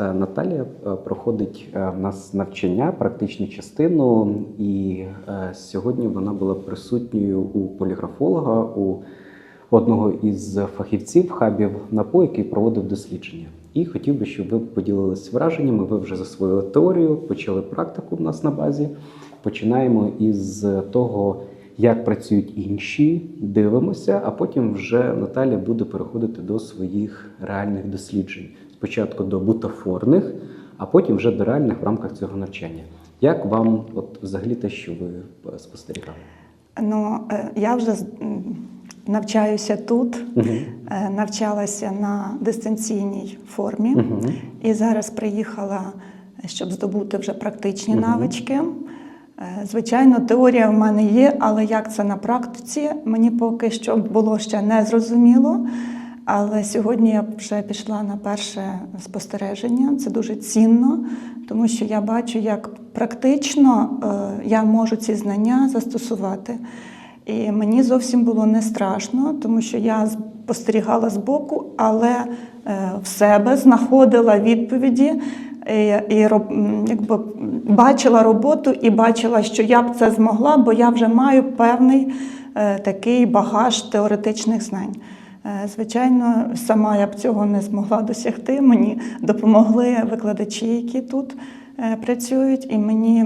Е, Наталія е, проходить е, в нас навчання, практичну частину, і сьогодні вона була присутньою у поліграфолога, у одного із фахівців хабів НАПО, який проводив дослідження. І хотів би, щоб ви поділилися враженнями. Ви вже засвоїли теорію, почали практику в нас на базі. Починаємо із того, як працюють інші, дивимося, а потім вже Наталя буде переходити до своїх реальних досліджень. Спочатку до бутафорних, а потім вже до реальних в рамках цього навчання. Як вам, от взагалі, те, що ви е, спостерігали? Ну, е, я вже навчаюся тут, Угу. навчалася на дистанційній формі Угу. і зараз приїхала, щоб здобути вже практичні Мгм. навички. Звичайно, теорія в мене є, але як це на практиці, мені поки що було ще не зрозуміло. Але сьогодні я вже пішла на перше спостереження. Це дуже цінно, тому що я бачу, як практично е, я можу ці знання застосувати. І мені зовсім було не страшно, тому що я спостерігала збоку, але е, в себе знаходила відповіді і, і якби бачила роботу і бачила, що я б це змогла, бо я вже маю певний е, такий багаж теоретичних знань. Е, Звичайно, сама я б цього не змогла досягти. Мені допомогли викладачі, які тут е, працюють, і мені,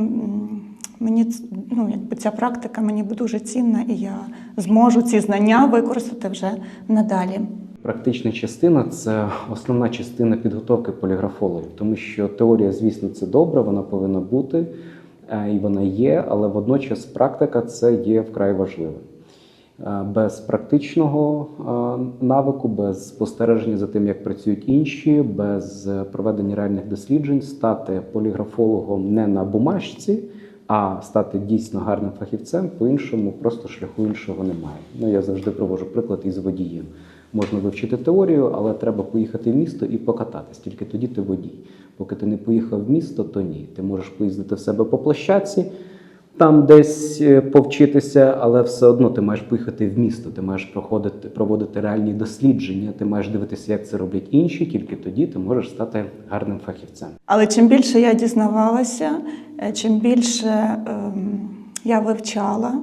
мені ну, якби ця практика мені дуже цінна, і я зможу ці знання використати вже надалі. Практична частина це основна частина підготовки поліграфологів, тому що теорія, звісно, це добре, вона повинна бути е, і вона є, але водночас практика це є вкрай важливим. Е, Без практичного е, навику, без спостереження за тим, як працюють інші, без е, проведення реальних досліджень, стати поліграфологом не на бумажці, а стати дійсно гарним фахівцем по-іншому, просто шляху іншого немає. Ну я завжди проводжу приклад із водієм. Можна вивчити теорію, але треба поїхати в місто і покататись. Тільки тоді ти водій. Поки ти не поїхав в місто, то ні. Ти можеш поїздити в себе по площадці, там десь е, повчитися, але все одно ти маєш поїхати в місто. Ти маєш проходити, проводити реальні дослідження, ти маєш дивитися, як це роблять інші. Тільки тоді ти можеш стати гарним фахівцем. Але чим більше я дізнавалася, е, чим більше ем, я вивчала,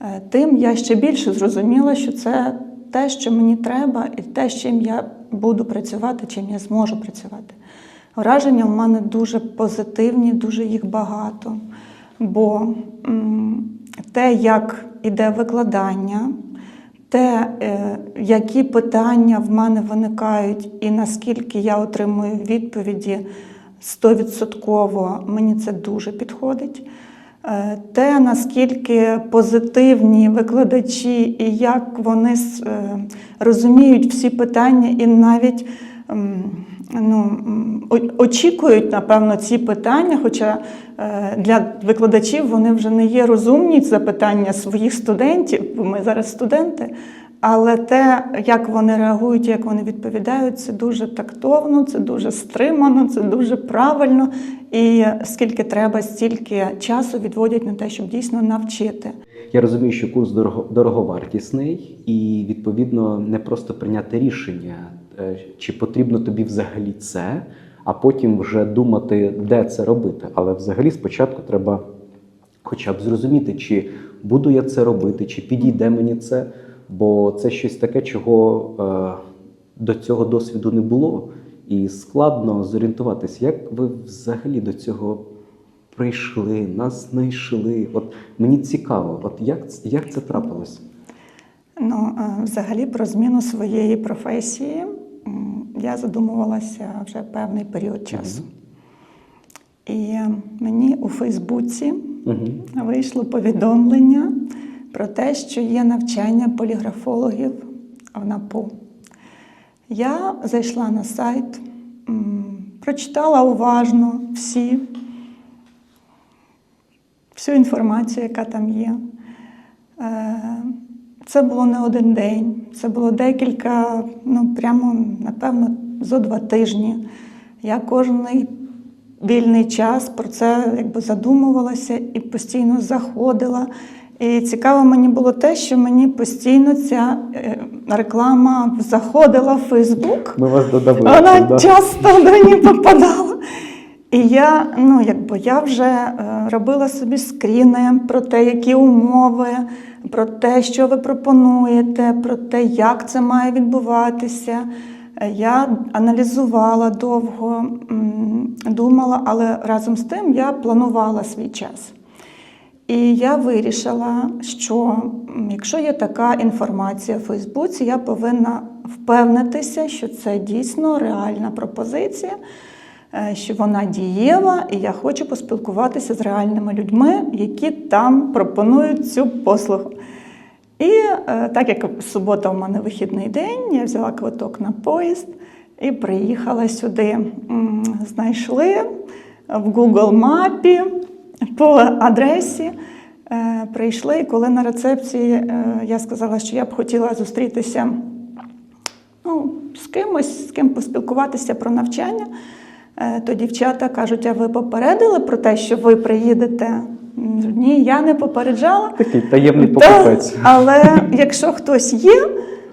е, тим я ще більше зрозуміла, що це те, що мені треба, і те, з чим я буду працювати, чим я зможу працювати. Враження в мене дуже позитивні, дуже їх багато. Бо те, як іде викладання, те, е, які питання в мене виникають, і наскільки я отримую відповіді стовідсотково, мені це дуже підходить. Е, Те, наскільки позитивні викладачі і як вони е, розуміють всі питання, і навіть ну, очікують, напевно, ці питання, хоча е, для викладачів вони вже не є розумні це питання своїх студентів, бо ми зараз студенти. Але те, як вони реагують, як вони відповідають, це дуже тактовно, це дуже стримано, це дуже правильно. І скільки треба, стільки часу відводять на те, щоб дійсно навчити. Я розумію, що курс дорого, дороговартісний, і відповідно не просто прийняти рішення, чи потрібно тобі взагалі це, а потім вже думати, де це робити. Але взагалі спочатку треба хоча б зрозуміти, чи буду я це робити, чи підійде мені це, бо це щось таке, чого е, до цього досвіду не було, і складно зорієнтуватися, як ви взагалі до цього прийшли, нас знайшли. От мені цікаво, от як, як це трапилось? Ну, е, взагалі, про зміну своєї професії я задумувалася вже певний період часу. І мені у Фейсбуці Угу. вийшло повідомлення про те, що є навчання поліграфологів в НАПУ. Я зайшла на сайт, прочитала уважно всі, всю інформацію, яка там є. Це було не один день, це було декілька, ну прямо, напевно, зо два тижні. Я кожний вільний час про це якби задумувалася і постійно заходила І цікаво мені було те, що мені постійно ця е, реклама заходила в Фейсбук. Ми вас додали. Вона да? часто до мені попадала. І я, ну, якби я вже е, робила собі скріни про те, які умови, про те, що ви пропонуєте, про те, як це має відбуватися. Е, Я аналізувала довго, думала, але разом з тим я планувала свій час. І я вирішила, що якщо є така інформація в Фейсбуці, я повинна впевнитися, що це дійсно реальна пропозиція, що вона дієва, і я хочу поспілкуватися з реальними людьми, які там пропонують цю послугу. І е, так як субота у мене вихідний день, я взяла квиток на поїзд і приїхала сюди. Знайшли в Google мапі по адресі. е, Прийшли, і коли на рецепції е, я сказала, що я б хотіла зустрітися ну, з кимось, з ким поспілкуватися про навчання, е, то дівчата кажуть: а ви попередили про те, що ви приїдете? Ні, я не попереджала. Такий таємний Та, але якщо хтось є,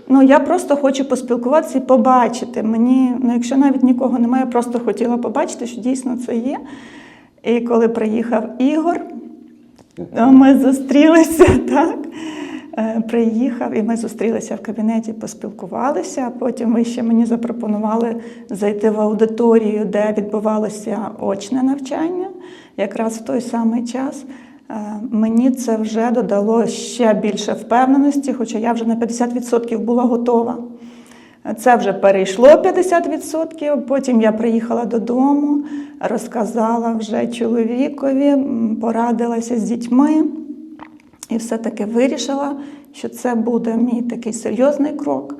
ну я просто хочу поспілкуватися і побачити. Мені, ну якщо навіть нікого немає, я просто хотіла побачити, що дійсно це є. І коли приїхав Ігор, ми зустрілися так. Е, Приїхав і ми зустрілися в кабінеті, поспілкувалися. А потім ви ще мені запропонували зайти в аудиторію, де відбувалося очне навчання, якраз в той самий час. Е, Мені це вже додало ще більше впевненості, хоча я вже на 50% була готова. Це вже перейшло 50%. Потім я приїхала додому, розказала вже чоловікові, порадилася з дітьми і все-таки вирішила, що це буде мій такий серйозний крок.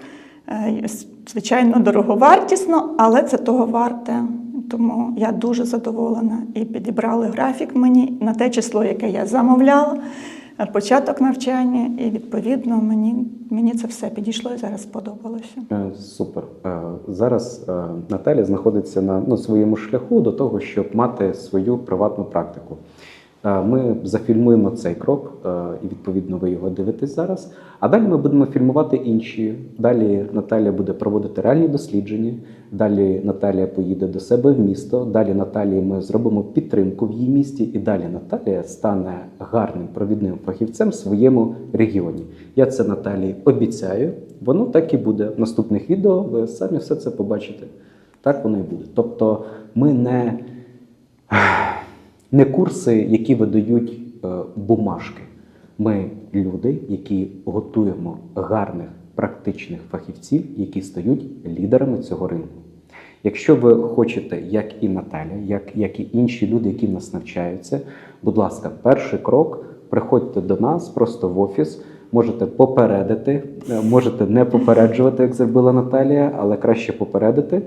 Е, Звичайно, дороговартісно, але це того варте. Тому я дуже задоволена і підібрали графік мені на те число, яке я замовляла, е, початок навчання, і відповідно мені, мені це все підійшло і зараз сподобалося. Е, Супер. Зараз Наталя знаходиться на ну, своєму шляху до того, щоб мати свою приватну практику. Е, Ми зафільмуємо цей крок, е, і відповідно ви його дивитесь зараз. А далі ми будемо фільмувати інші. Далі Наталя буде проводити реальні дослідження. Далі Наталія поїде до себе в місто. Далі Наталії ми зробимо підтримку в її місті, і далі Наталія стане гарним провідним фахівцем в своєму регіоні. Я це Наталії обіцяю. Воно так і буде. В наступних відео ви самі все це побачите. Так воно і буде. Тобто, ми не, не курси, які видають е, бумажки. Ми люди, які готуємо гарних практичних фахівців, які стають лідерами цього ринку. Якщо ви хочете, як і Наталя, як, як і інші люди, які в нас навчаються, будь ласка, перший крок приходьте до нас просто в офіс. Можете попередити, е, можете не попереджувати, як зробила Наталія, але краще попередити.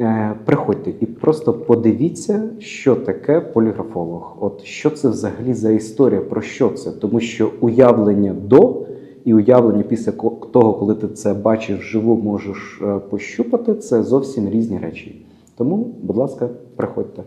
Е, Приходьте і просто подивіться, що таке поліграфолог. От що це взагалі за історія, про що це? Тому що уявлення до і уявлення після того, коли ти це бачиш вживу, можеш е, пощупати, це зовсім різні речі. Тому, будь ласка, приходьте.